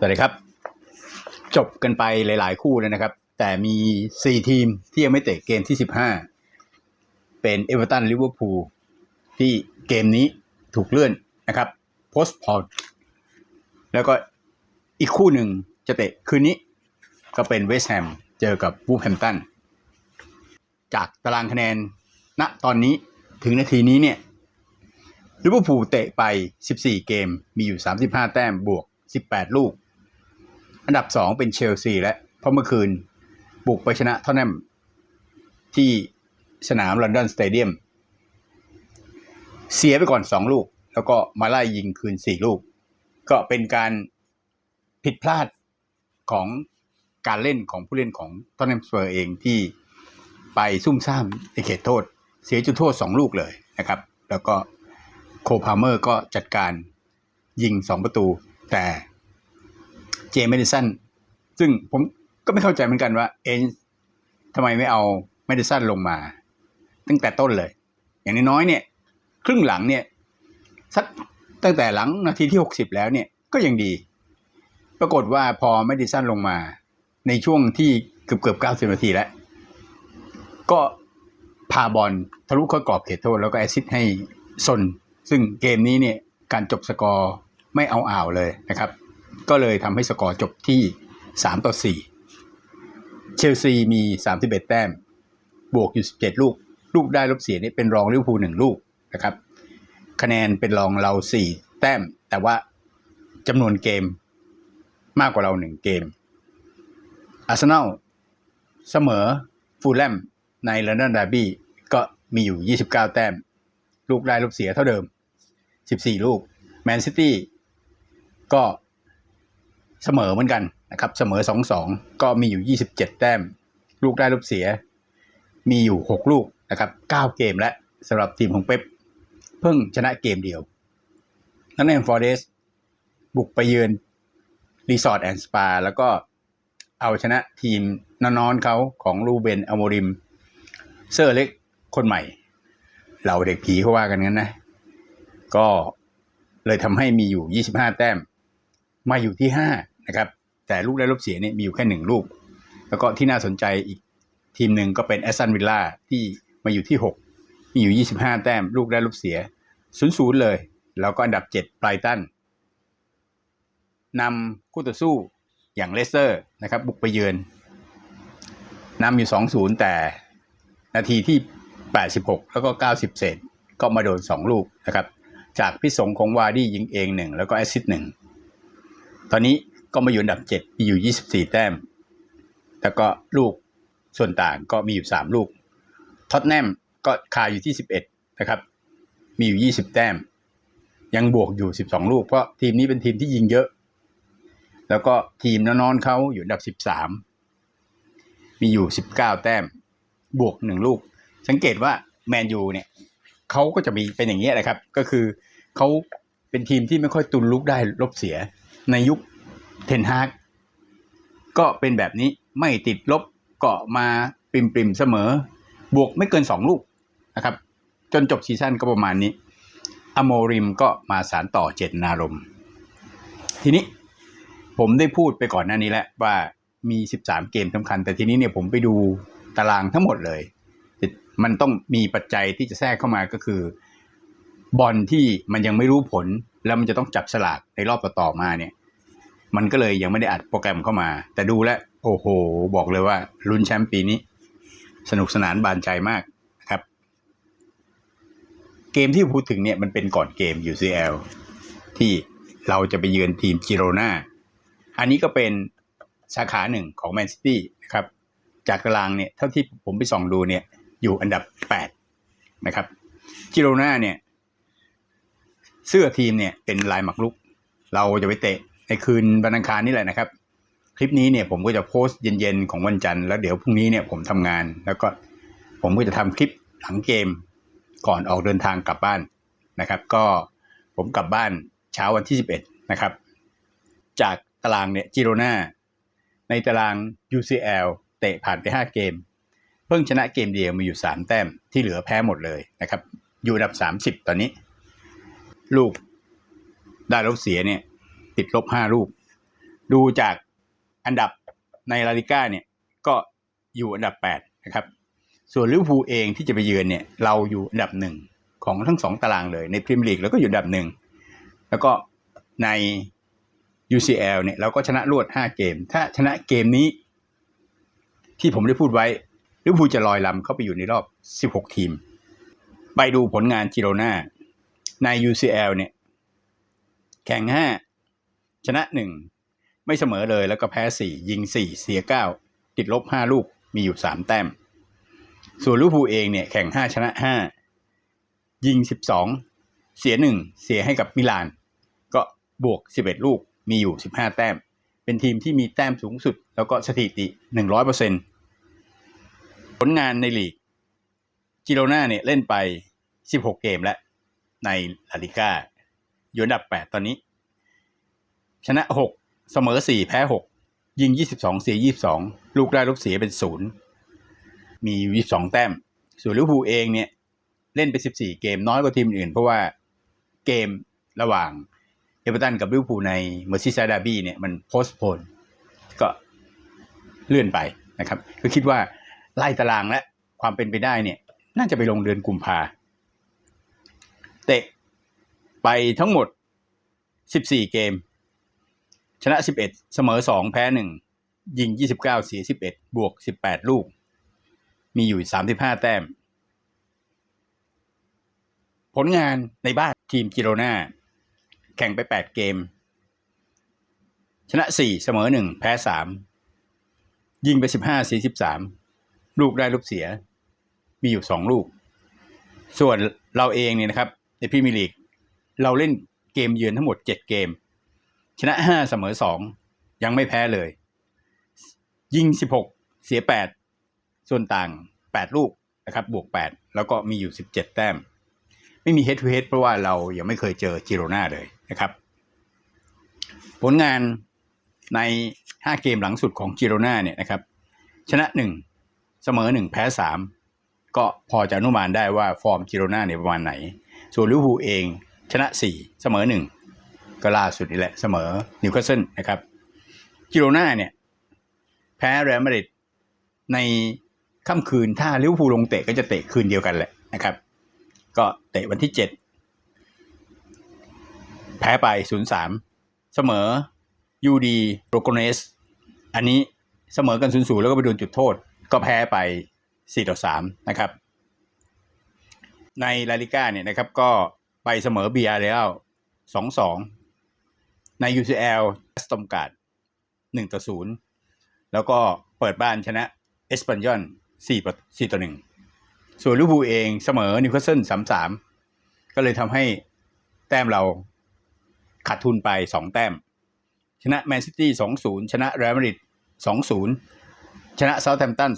สวัสดีครับ จบกันไปหลาย ๆ คู่เลยนะครับ แต่มี 4 ทีมที่ยังไม่เตะเกมที่ 15 เป็นเอเวอร์ตันลิเวอร์พูลที่เกมนี้ถูกเลื่อนนะครับโพสต์พอดแล้วก็อีกคู่หนึ่งจะเตะคืนนี้ ก็เป็นเวสต์แฮมเจอกับวูฟแฮมตันจากตารางคะแนนณตอนนี้ถึงนาทีนี้เนี่ยลิเวอร์พูลเตะไป 14 เกม มีอยู่ 35 แต้มบวก 18 ลูก อันดับ2เป็นเชลซีและเพราะเมื่อคืนบุกไปชนะเท่านั้นที่สนามลอนดอนสเตเดียม เสียไปก่อน2ลูก แล้วก็มาไล่ยิงคืน4ลูก ก็เป็นการผิดพลาดของการเล่นของผู้เล่นของทอนแนมสเปอร์เองที่ไปซุ่มซ่ามในเขตโทษ เสียจุดโทษ2ลูกเลยนะครับ แล้วก็โคพาเมอร์ก็จัดการยิง2ประตู แต่ เจมส์เดิสันซึ่งผมก็ไม่เข้าใจเหมือนกันว่า เอ็นทำไมไม่เอาเมดิสันลงมา ตั้งแต่ต้นเลย อย่างน้อยๆเนี่ย ครึ่งหลังเนี่ยสักตั้งแต่หลังนาทีที่60แล้วเนี่ยก็ยังดี ปรากฏว่าพอเมดิสันลงมา ในช่วงที่เกือบเกือบ90นาทีแล้ว ก็พาบอลทะลุเข้ากรอบเขตโทษแล้วก็แอซิสให้ซนซึ่งเกมนี้เนี่ยการจบสกอร์ไม่เอาอ่าวเลยนะครับ ก็เลยทำให้สกอร์จบที่ 3 ต่อ 4 เชลซีมี 31 แต้ม บวกอยู่ 17 ลูก ลูกได้ลบเสียนี่เป็นรองลิเวอร์พูลหนึ่งลูกนะครับ คะแนนเป็นรองเรา 4 แต้ม แต่ว่าจำนวนเกมมากกว่าเรา 1 เกม อาร์เซนอลเสมอฟูลแลมในลอนดอนดาร์บี้ก็มีอยู่ 29 แต้ม ลูกได้ลบเสียเท่าเดิม 14 ลูก แมนซิตี้ก็ เสมอเหมือนกันนะครับ เสมอ2-2ก็มีอยู่27แต้ม ลูกได้ลบเสีย มีอยู่6ลูกนะครับ9เกมและสำหรับทีมของเป๊ปเพิ่งชนะเกมเดียวนั่นเองฟอร์เรสบุกไปเยือนรีสอร์ทแอนด์สปาแล้วก็เอาชนะทีมนอนๆเขาของลูเบนอโมริม เซอร์เล็กคนใหม่ เราเด็กผีเขาว่ากันงั้นนะ ก็เลยทำให้มีอยู่ 25 แต้ม มาอยู่ที่ 5 นะครับแต่ลูกได้ลบเสียเนี่ยมีอยู่แค่หนึ่งลูก แล้วก็ที่น่าสนใจอีกทีมหนึ่งก็เป็นแอสตันวิลล่าที่มาอยู่ที่ 6 มีอยู่ 25 แต้ม ลูกได้ลบเสีย0-0เลย แล้วก็อันดับ7ไบรตันนำคู่ต่อสู้อย่างเลสเตอร์นะครับ บุกไปเยือนนำอยู่ 2-0 แต่นาทีที่ 86 แล้วก็ 90 เศษ ก็มาโดน 2 ลูกนะครับ จากพิสงของวาร์ดี้ยิงเองหนึ่งแล้วก็แอสซิสต์หนึ่งตอนนี้ ก็มาอยู่อันดับ7มีอยู่24แต้ม แล้วก็ลูกส่วนต่างก็มีอยู่3ลูก ท็อตแนมก็คาอยู่ที่11นะครับ มีอยู่20แต้ม ยังบวกอยู่12ลูก เพราะทีมนี้เป็นทีมที่ยิงเยอะ แล้วก็ทีมนอนๆเขาอยู่อันดับ13มีอยู่19แต้ม บวก1ลูก สังเกตว่าแมนยูเนี่ยเขาก็จะมีเป็นอย่างนี้ยแหละครับ ก็คือเขาเป็นทีมที่ไม่ค่อยตุนลูกได้ลบเสียในยุค เทนฮากก็เป็นแบบนี้ไม่ติดลบเก็มาปริมปริมเสมอ บวกไม่เกิน 2 ลูกนะครับ จนจบซีซั่นก็ประมาณนี้ อโมริมก็มาสารต่อเจตนารมณ์ทีนี้ผมได้พูดไปก่อนหน้านี้แล้วว่ามี 13 เกมสำคัญ แต่ทีนี้เนี่ยผมไปดูตารางทั้งหมดเลย มันต้องมีปัจจัยที่จะแทรกเข้ามาก็คือบอลที่มันยังไม่รู้ผล แล้วมันจะต้องจับสลากในรอบต่อๆมาเนี่ย มันก็เลยยังไม่ได้อัดโปรแกรมเข้ามา แต่ดูแล้วโอ้โห บอกเลยว่าลุ้นแชมป์ปีนี้ สนุกสนานบานใจมากครับ เกมที่พูดถึงเนี่ยมันเป็นก่อนเกม UCL ที่เราจะไปเยือนทีมจิโรนาอันนี้ก็เป็นสาขาหนึ่งของแมนซิตี้นะครับ จากตารางเนี่ยเท่าที่ผมไปส่องดูเนี่ย อยู่อันดับ 8 นะครับจิโรนาเนี่ย เสื้อทีมเนี่ยเป็นลายหมักลุก เราจะไปเตะ ในคืนวันอังคารนี่แหละนะครับ คลิปนี้เนี่ยผมก็จะโพสต์เย็นๆของวันจันทร์แล้วเดี๋ยวพรุ่งนี้เนี่ยผมทำงาน แล้วก็ผมก็จะทำคลิปหลังเกมก่อนออกเดินทางกลับบ้านนะครับ ก็ผมกลับบ้านเช้าวันที่ 11 นะครับ จากตารางเนี่ยจิโรนาในตาราง UCL เตะผ่านไป 5 เกม เพิ่งชนะเกมเดียวมีอยู่ 3 แต้มที่เหลือแพ้หมดเลยนะครับ อยู่อันดับ 30 ตอนนี้ ลูกได้ลบเสียเนี่ย ติดลบ5ลูก ดูจากอันดับในลาลิก้าเนี่ยก็อยู่อันดับแปดนะครับ ส่วนลิเวอร์พูลเองที่จะไปเยือนเนี่ยเราอยู่อันดับหนึ่งของทั้งสองตารางเลยในพรีเมียร์ลีกแล้วก็อยู่อันดับหนึ่งแล้วก็ใน UCL เนี่ยเราก็ชนะรวด 5 เกม ถ้าชนะเกมนี้ ที่ผมได้พูดไว้ลิเวอร์พูลจะลอยลำเข้าไปอยู่ในรอบ 16 ทีม ไปดูผลงานจิโรนาใน UCL เนี่ย แข่ง 5 ชนะ 1 ไม่เสมอเลยแล้วก็แพ้ 4 ยิง 4 เสีย 9 ติดลบ 5 ลูกมีอยู่ 3 แต้ม ส่วนลิเวอร์พูลเองเนี่ยแข่ง 5 ชนะ 5 ยิง 12 เสีย 1 เสียให้กับมิลาน ก็บวก 11 ลูกมีอยู่ 15 แต้ม เป็นทีมที่มีแต้มสูงสุด แล้วก็สถิติ 100%ผลงานในลีกจิโรนาเนี่ยเล่นไป 16 เกมแล้วในลาลิก้าอยู่อันดับ 8 ตอนนี้ ชนะ6เสมอ4แพ้6ยิง22เสีย22ลูกได้ลูกเสียเป็น0มี22แต้ม ส่วนลิเวอร์พูลเองเนี่ย เล่นไป14เกมน้อยกว่าทีมอื่น เพราะว่าเกมระหว่างเอเวอร์ตันกับลิเวอร์พูลในเมอร์ซีไซด์ดาร์บี้เนี่ยมันโพสโพนก็เลื่อนไปนะครับ ก็คิดว่าไล่ตารางและความเป็นไปได้เนี่ย น่าจะไปลงเดือนกุมภาเตะไปทั้งหมด 14 เกม ชนะ 11 เสมอ 2 แพ้ 1 ยิง 29 เสีย 11 บวก 18 ลูก มีอยู่ 35 แต้ม ผลงานในบ้านทีมกิโรนาแข่งไป 8 เกม ชนะ 4 เสมอ 1 แพ้ 3 ยิงไป 15 เสีย 13 ลูกได้ลูกเสีย มีอยู่ 2 ลูก ส่วนเราเองเนี่ยนะครับ ในพรีเมียร์ลีก เราเล่นเกมเยือนทั้งหมด 7 เกม ชนะ5เสมอ2ยังไม่แพ้เลย ยิง16เสีย8ส่วนต่าง8ลูกนะครับ บวก8แล้วก็มีอยู่17แต้ม ไม่มี head to head เพราะว่าเรายังไม่เคยเจอจิโรนาเลยนะครับ ผลงานใน5เกมหลังสุดของจิโรนาเนี่ยนะครับ ชนะ1เสมอ1แพ้3ก็พอจะอนุมานได้ว่าฟอร์มจิโรนาเนี่ยประมาณไหน ส่วนลิเวอร์พูลเองชนะ4เสมอ1 ก็ล่าสุดนี่แหละเสมอนิวคาสเซิลนะครับจิโรนาเนี่ยแพ้เรอัลมาดริดในค่ำคืนถ้าลิเวอร์พูลลงเตะก็จะเตะคืนเดียวกันแหละนะครับ ก็เตะวันที่7แพ้ไป0-3เสมอยูดีโรโกเนสอันนี้เสมอกัน0-0แล้วก็ไปโดนจุดโทษ ก็แพ้ไป4-3นะครับ ในลาลิก้าเนี่ยนะครับก็ไปเสมอเบียร์เรอัล2-2 ใน UCL สตอมการ์ด1-0แล้วก็เปิดบ้านชนะเอสปันยอน4 4 1ส่วนลิเวอร์พูลเองเสมอนิวคาสเซิล3-3ก็เลยทำให้แต้มเราขาดทุนไป2แต้ม ชนะแมนซิตี้2-0ชนะเรอัลมาดริด2-0ชนะเซาท์แฮมป์ตัน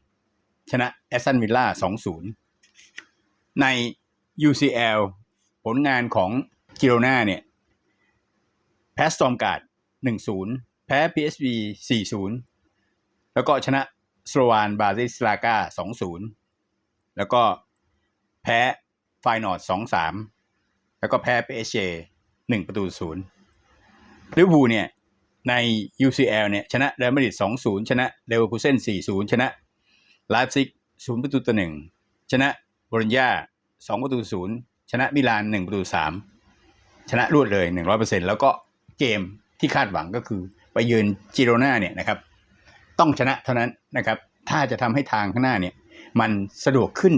2-3ชนะแอสตันวิลล่า2-0ใน UCL ผลงานของกิโรนาเนี่ย แพ้สตอมการ์ดหนึ่งศูนย์แพ้พีเอสบีสี่ศูนย์แล้วก็ชนะสโลวานบาซิสลากาสองศูนย์แล้วก็แพ้ไฟนอดสองสามแล้วก็แพ้เปเอเชหนึ่งประตูศูนย์ลิเวอร์พูลเนี่ยใน UCL เนี่ยชนะเรอัลมาดริดสองศูนย์ชนะเลเวอร์คูเซนสี่ศูนย์ชนะไลฟ์ซิกศูนย์ประตูต่อหนึ่งชนะบรญญาสองประตูศูนย์ชนะมิลานหนึ่งประตูสามชนะรวดเลยหนึ่งร้อยเปอร์เซ็นต์แล้วก็ เกมที่คาดหวังก็คือ ไปเยือนจิโรนาเนี่ยนะครับ ต้องชนะเท่านั้นนะครับ ถ้าจะทำให้ทางข้างหน้าเนี่ย มันสะดวกขึ้น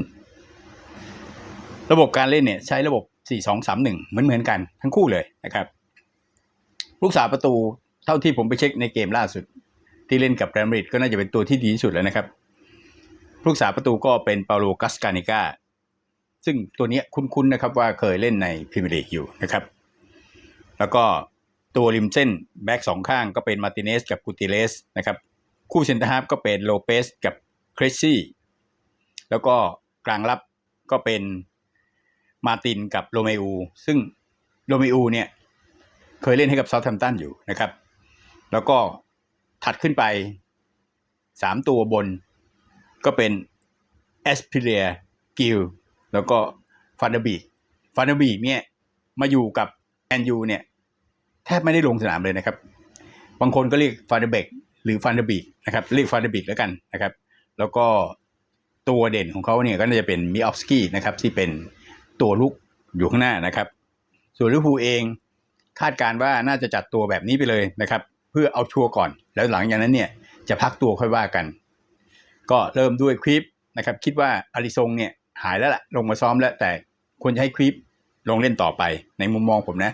ระบบการเล่นเนี่ย ใช้ระบบ 4-2-3-1 เหมือนเหมือนกันทั้งคู่เลยนะครับ ลูกสาวประตูเท่าที่ผมไปเช็คในเกมล่าสุด ที่เล่นกับแรมริดก็น่าจะเป็นตัวที่ดีที่สุดแล้วนะครับลูกสาวประตูก็เป็นเปาโลกัสกานิกาซึ่งตัวนี้คุ้นๆนะครับว่าเคยเล่นในพรีเมียร์ลีกอยู่นะครับ แล้วก็ ตัวริมเส้นแบ็กสองข้างก็เป็นมาติเนสกับกูติเลสนะครับคู่เซนเตอร์ฮาฟก็เป็นโลเปสกับคริสซี่แล้วก็กลางรับก็เป็นมาตินกับโรเมอูซึ่งโรเมอูเนี่ยเคยเล่นให้กับเซาท์แฮมป์ตันอยู่นะครับ แล้วก็ถัดขึ้นไปสามตัวบนก็เป็นแอสพิเลียกิลแล้วก็ฟานเดบีฟานเดบีเนี่ยมาอยู่กับแอนยูเนี่ย แทบไม่ได้ลงสนามเลยนะครับ บางคนก็เรียกฟาเดเบกหรือฟานเดบิกนะครับเรียกฟาเดบิกแล้วกันนะครับ แล้วก็ตัวเด่นของเขาเนี่ยก็น่าจะเป็นมิออฟสกี้นะครับที่เป็นตัวลุกอยู่ข้างหน้านะครับ ส่วนลิเวอร์พูลเองคาดการณ์ว่าน่าจะจัดตัวแบบนี้ไปเลยนะครับ เพื่อเอาชัวร์ก่อน แล้วหลังจากนั้นเนี่ยจะพักตัวค่อยว่ากัน ก็เริ่มด้วยคลิปนะครับ คิดว่าอาริซงเนี่ยหายแล้วล่ะลงมาซ้อมแล้วแต่ควรจะให้คลิปลงเล่นต่อไปในมุมมองผมนะ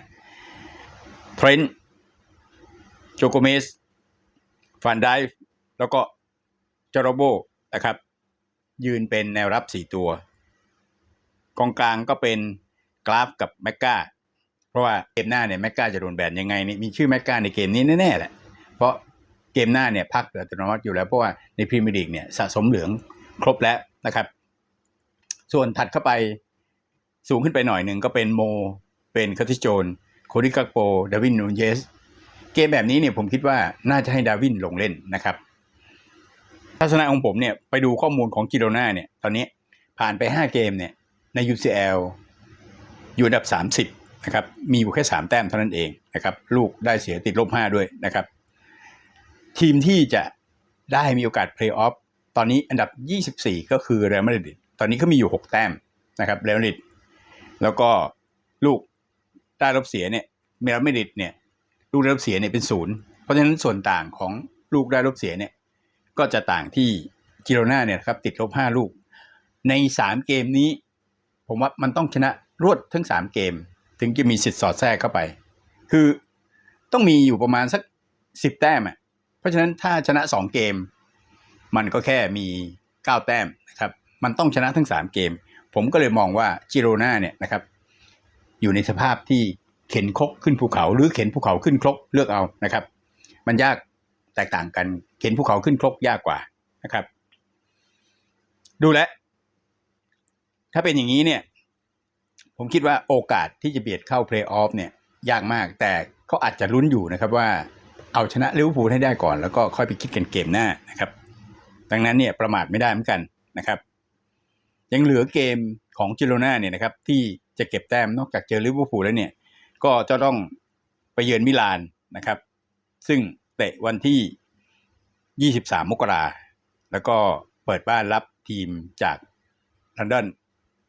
เทรนต์โจโกเมสฟานไดฟ์แล้วก็จารโบนะครับ ยืนเป็นแนวรับ 4 ตัว กองกลางก็เป็นกราฟกับแมกกาเพราะว่าเกมหน้าเนี่ยแมกกาจะโดนแบนยังไงนี่มีชื่อแมกกาในเกมนี้แน่ๆแหละ เพราะเกมหน้าเนี่ยพักอัตโนมัติอยู่แล้วเพราะว่าในพรีเมียร์ลีกเนี่ยสะสมเหลืองครบแล้วนะครับ ส่วนถัดเข้าไปสูงขึ้นไปหน่อยหนึ่งก็เป็นโม เป็นคาติโจน โคดิกาโปดาวินนูนเยส เกมแบบนี้เนี่ยผมคิดว่าน่าจะให้ดาวินลงเล่นนะครับทัศนะของผมเนี่ยไปดูข้อมูลของกิโรนาเนี่ยตอนนี้ผ่านไป 5 เกมเนี่ยใน UCL อยู่อันดับ 30นะครับมีอยู่แค่ 3 แต้มเท่านั้นเองนะครับลูกได้เสียติดลบ5ด้วยนะครับ ทีมที่จะได้มีโอกาสเพลย์ออฟตอนนี้อันดับ 24 ก็คือเรอัลมาดริดตอนนี้ก็มีอยู่ 6 แต้มนะครับเรอัลมาดริดแล้วก็ลูก ได้ลบเสียเนี่ยเรอัลมาดริดเนี่ยลูกได้ลบเสียเนี่ยเป็นศูนย์เพราะฉะนั้นส่วนต่างของลูกได้ลบเสียเนี่ยก็จะต่างที่กิโรนาเนี่ยครับติดลบห้าลูก ในสามเกมนี้ ผมว่ามันต้องชนะรวดทั้งสามเกม ถึงจะมีสิทธิ์สอดแทรกเข้าไป คือต้องมีอยู่ประมาณสักสิบแต้มอะเพราะฉะนั้นถ้าชนะสองเกม มันก็แค่มีเก้าแต้มนะครับมันต้องชนะทั้งสามเกม ผมก็เลยมองว่าจิโรนาเนี่ยนะครับ อยู่ในสภาพที่เข็นครกขึ้นภูเขา หรือเข็นภูเขาขึ้นครกเลือกเอานะครับ มันยากแตกต่างกัน เข็นภูเขาขึ้นครกยากกว่านะครับ ดูแลถ้าเป็นอย่างนี้เนี่ย ผมคิดว่าโอกาสที่จะเบียดเข้าเพลย์ออฟเนี่ย ยากมากแต่เขาอาจจะลุ้นอยู่นะครับว่าเอาชนะลิเวอร์พูลให้ได้ก่อนแล้วก็ค่อยไปคิดกันเกมหน้านะครับ ดังนั้นเนี่ยประมาทไม่ได้เหมือนกันนะครับ ยังเหลือเกมของจิโรนาเนี่ยนะครับที่จะเก็บแต้มนอกจากเจอลิเวอร์พูลแล้วเนี่ย ก็จะต้องไปเยือนมิลานนะครับ ซึ่งเตะวันที่ 23 มกราแล้วก็เปิดบ้านรับทีมจากลอนดอน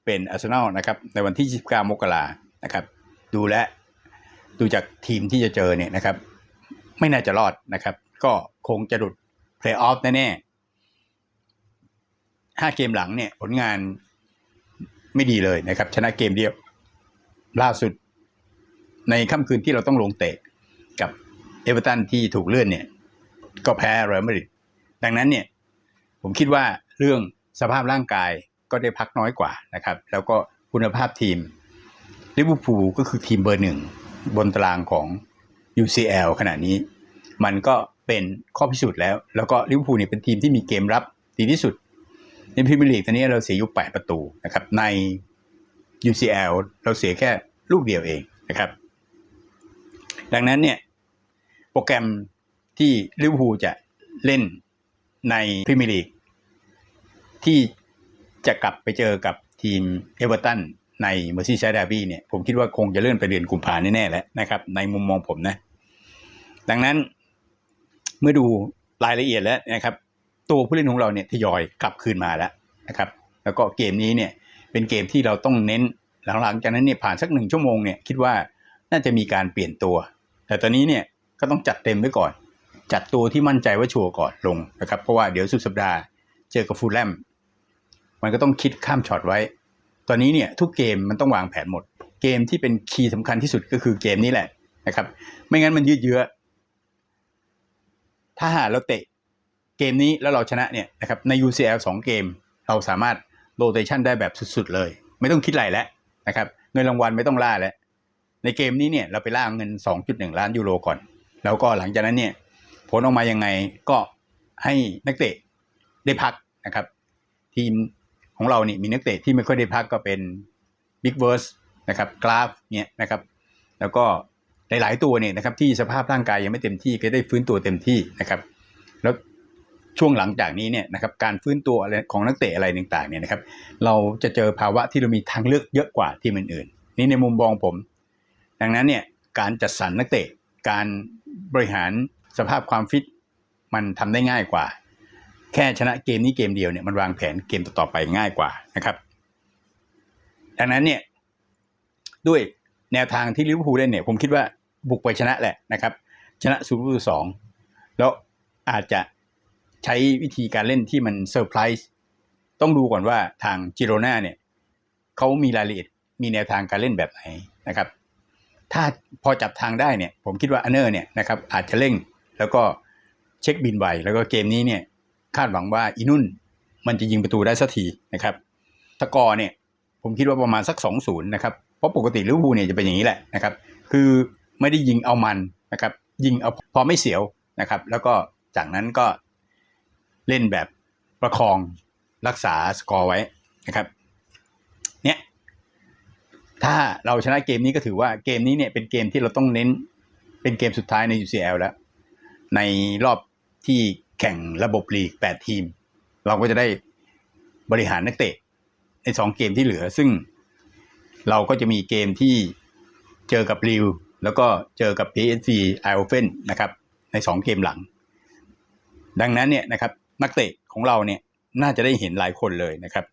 เป็นอาร์เซนอลนะครับ ในวันที่ 29 มกรานะครับ ดูแลวดูจากทีมที่จะเจอเนี่ยนะครับ ไม่น่าจะรอดนะครับ ก็คงจะหลุดเพลย์ออฟแน่ๆ ห้าเกมหลังเนี่ยผลงานไม่ดีเลยนะครับ ชนะเกมเดียว ล่าสุด ในค่ำคืนที่เราต้องลงเตะกับเอเวอร์ตันที่ถูกเลื่อนเนี่ย ก็แพ้เรอัลมาดริดดังนั้นเนี่ย ผมคิดว่าเรื่องสภาพร่างกายก็ได้พักน้อยกว่านะครับ แล้วก็คุณภาพทีมลิเวอร์พูลก็คือทีมเบอร์หนึ่งบนตารางของ UCL ขณะนี้ มันก็เป็นข้อพิสูจน์แล้ว แล้วก็ลิเวอร์พูลเนี่ยเป็นทีมที่มีเกมรับดีที่สุด ในพรีเมียร์ลีกตอนนี้เราเสียอยู่ 8 ประตูนะครับ ใน UCL เราเสียแค่ลูกเดียวเองนะครับ ดังนั้นเนี่ย โปรแกรมที่ลิเวอร์พูลจะเล่นในพรีเมียร์ลีกที่จะกลับไปเจอกับทีมเอเวอร์ตันในเมอร์ซี่ไซด์ดาร์บี้เนี่ยผมคิดว่าคงจะเลื่อนไปเดือนกุมภาแน่ๆแล้วนะครับ ในมุมมองผมนะ ดังนั้นเมื่อดูรายละเอียดแล้วนะครับ ตัวผู้เล่นของเราเนี่ยทยอยกลับคืนมาแล้วนะครับ แล้วก็เกมนี้เนี่ยเป็นเกมที่เราต้องเน้นหลังๆจากนั้นเนี่ยผ่านสักหนึ่งชั่วโมงเนี่ยคิดว่าน่าจะมีการเปลี่ยนตัว แต่ตอนนี้เนี่ยก็ต้องจัดเต็มไว้ก่อน จัดตัวที่มั่นใจว่าชัวร์ก่อนลงนะครับ เพราะว่าเดี๋ยวสุดสัปดาห์เจอกับฟูลแลมมันก็ต้องคิดข้ามช็อตไว้ ตอนนี้เนี่ยทุกเกมมันต้องวางแผนหมด เกมที่เป็นคีย์สำคัญที่สุดก็คือเกมนี้แหละนะครับ ไม่งั้นมันยืดเยื้อถ้าหาเราเตะ เกมนี้แล้วเราชนะเนี่ยนะครับใน UCL 2 เกม เราสามารถโรเตชันได้แบบสุดๆเลย ไม่ต้องคิดอะไรแล้วนะครับเงินรางวัลไม่ต้องล่าแล้ว ในเกมนี้เนี่ยเราไปล่าเงิน 2.1 ล้านยูโรก่อน แล้วก็หลังจากนั้นเนี่ยผลออกมายังไงก็ให้นักเตะได้พักนะครับ ทีมของเราเนี่ยมีนักเตะที่ไม่ค่อยได้พักก็เป็นบิ๊กเวิร์สนะครับกราฟเนี่ยนะครับ แล้วก็หลาย ๆ ตัวเนี่ยนะครับที่สภาพร่างกายยังไม่เต็มที่ก็ได้ฟื้นตัวเต็มที่นะครับ แล้ว ช่วงหลังจากนี้เนี่ยนะครับการฟื้นตัวอะไรของนักเตะอะไรต่างๆเนี่ยนะครับเราจะเจอภาวะที่เรามีทางเลือกเยอะกว่าทีมอื่นๆนี่ในมุมมองผม ดังนั้นเนี่ยการจัดสรรนักเตะการบริหารสภาพความฟิตมันทำได้ง่ายกว่า แค่ชนะเกมนี้เกมเดียวเนี่ยมันวางแผนเกมต่อๆไปง่ายกว่านะครับ ดังนั้นเนี่ยด้วยแนวทางที่ลิเวอร์พูลเล่นเนี่ยผมคิดว่าบุกไปชนะแหละนะครับ ชนะศูนย์ประตูสองแล้วอาจจะ ใช้วิธีการเล่นที่มันเซอร์ไพรส์ต้องดูก่อนว่าทางจิโรนาเนี่ยเขามีรายละเอียดมีแนวทางการเล่นแบบไหนนะครับ ถ้าพอจับทางได้เนี่ย ผมคิดว่าอันเนอร์เนี่ยนะครับอาจจะเร่งแล้วก็เช็คบินไวแล้วก็เกมนี้เนี่ยคาดหวังว่าอีนุ่นมันจะยิงประตูได้สักทีนะครับสกอร์เนี่ยผมคิดว่าประมาณสักสองศูนย์นะครับเพราะปกติลิเวอร์พูลเนี่ยจะเป็นอย่างนี้แหละนะครับ คือไม่ได้ยิงเอามันนะครับ ยิงเอาพอไม่เสียวนะครับ แล้วก็จากนั้นก็ เล่นแบบประคองรักษาสกอร์ไว้นะครับ เนี่ย ถ้าเราชนะเกมนี้ก็ถือว่าเกมนี้เนี่ยเป็นเกมที่เราต้องเน้น เป็นเกมสุดท้ายใน UCL แล้ว ในรอบที่แข่งระบบลีก 8 ทีม เราก็จะได้บริหารนักเตะใน 2 เกมที่เหลือ ซึ่งเราก็จะมีเกมที่เจอกับริวแล้วก็เจอกับ PSV i o f e n นะครับ ใน 2 เกมหลัง ดังนั้นเนี่ยนะครับ นักเตะของเราเนี่ยน่าจะได้เห็นหลายคนเลยนะครับ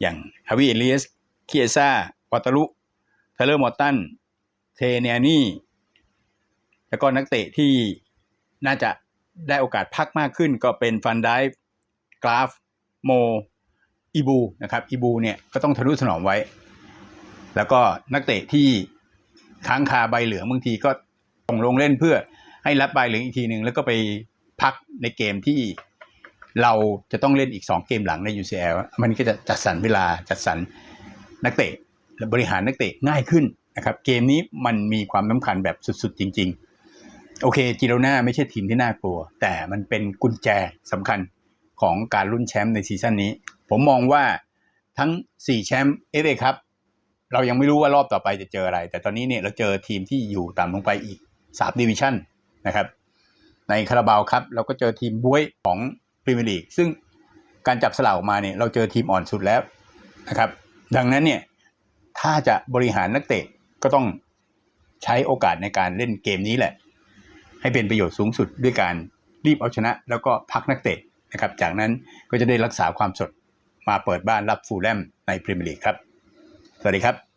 อย่างฮาวิเอเลียสเคียซ่าวาตารุเทเลอร์มอร์ตันเทเนียนี่แล้วก็นักเตะที่น่าจะได้โอกาสพักมากขึ้นก็เป็นฟันไดฟ์กราฟโมอีบูนะครับอีบูเนี่ยก็ต้องทะนุถนอมไว้ แล้วก็นักเตะที่ค้างคาใบเหลืองบางทีก็ส่งลงเล่นเพื่อให้รับใบเหลืองอีกทีหนึ่งแล้วก็ไปพักในเกมที่ เราจะต้องเล่นอีก 2 เกมหลังใน UCL มันก็จะจัดสรรเวลาจัดสรรนักเตะและบริหารนักเตะง่ายขึ้นนะครับเกมนี้มันมีความสำคัญแบบสุดๆ จริง ๆ โอเคจิโรนาไม่ใช่ทีมที่น่ากลัว แต่มันเป็นกุญแจสำคัญของการลุ้นแชมป์ในซีซั่นนี้ ผมมองว่าทั้ง 4 แชมป์เอฟเอครับ เรายังไม่รู้ว่ารอบต่อไปจะเจออะไร แต่ตอนนี้เนี่ยเราเจอทีมที่อยู่ต่ำลงไปอีก3ดิวิชั่นนะครับในคาราบาวครับ เราก็เจอทีมบุ้ยของ พรีเมียร์ลีกซึ่งการจับสลากออกมาเนี่ยเราเจอทีมอ่อนสุดแล้วนะครับ ดังนั้นเนี่ยถ้าจะบริหารนักเตะก็ต้องใช้โอกาสในการเล่นเกมนี้แหละ ให้เป็นประโยชน์สูงสุดด้วยการรีบเอาชนะ แล้วก็พักนักเตะนะครับ จากนั้นก็จะได้รักษาความสดมาเปิดบ้านรับฟูลแลมในพรีเมียร์ลีกครับ สวัสดีครับ